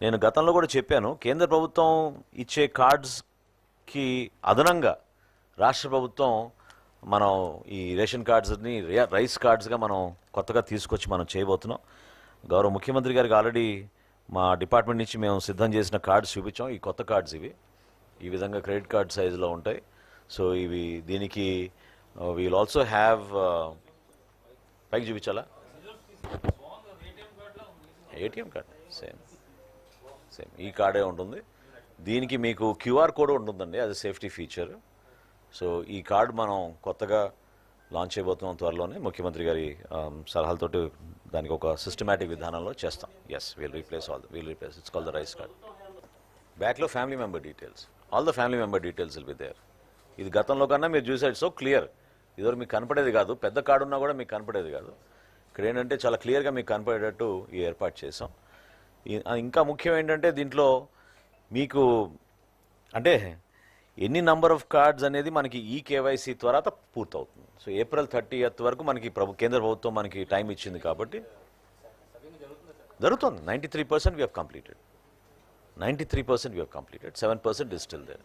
నేను గతంలో కూడా చెప్పాను కేంద్ర ప్రభుత్వం ఇచ్చే కార్డ్స్కి అదనంగా రాష్ట్ర ప్రభుత్వం మనం ఈ రేషన్ కార్డ్స్ని రైస్ కార్డ్స్గా మనం కొత్తగా తీసుకొచ్చి మనం చేయబోతున్నాం. గౌరవ ముఖ్యమంత్రి గారికి ఆల్రెడీ మా డిపార్ట్మెంట్ నుంచి మేము సిద్ధం చేసిన కార్డ్స్ చూపించాం. ఈ కొత్త కార్డ్స్ ఇవి. ఈ విధంగా క్రెడిట్ కార్డ్ సైజులో ఉంటాయి. సో ఇవి దీనికి వీల్ ఆల్సో హ్యావ్ పైకి చూపించాలా? ATM card. సేమ్ సేమ్ ఈ కార్డే ఉంటుంది. దీనికి మీకు క్యూఆర్ కోడ్ ఉంటుందండి. అది సేఫ్టీ ఫీచర్. సో ఈ కార్డ్ మనం కొత్తగా లాంచ్ చేయబోతున్నాం త్వరలోనే. ముఖ్యమంత్రి గారి um, సలహాలతోటి దానికి ఒక సిస్టమేటిక్ విధానంలో చేస్తాం. Yes we'll replace all we'll replace it's call the rice card బ్యాక్లో family member details all the family member details will be there ఇది గతంలో కన్నా మీరు చూసారు సో క్లియర్ ఇదివరకు మీకు కనపడేది కాదు పెద్ద కార్డు ఉన్నా కూడా మీకు కనపడేది కాదు. ఇక్కడ ఏంటంటే చాలా క్లియర్గా మీకు కనపడేటట్టు ఈ ఏర్పాటు చేసాం ఇంకా ముఖ్యం ఏంటంటే దీంట్లో మీకు అంటే ఎన్ని నంబర్ ఆఫ్ కార్డ్స్ అనేది మనకి ఈ కేవైసీ తర్వాత పూర్తవుతుంది. సో ఏప్రిల్ థర్టీ వరకు మనకి ప్రభు కేంద్ర ప్రభుత్వం మనకి టైం ఇచ్చింది కాబట్టి జరుగుతుంది. Ninety three percent we completed ninety three percent we completed seven percent is still there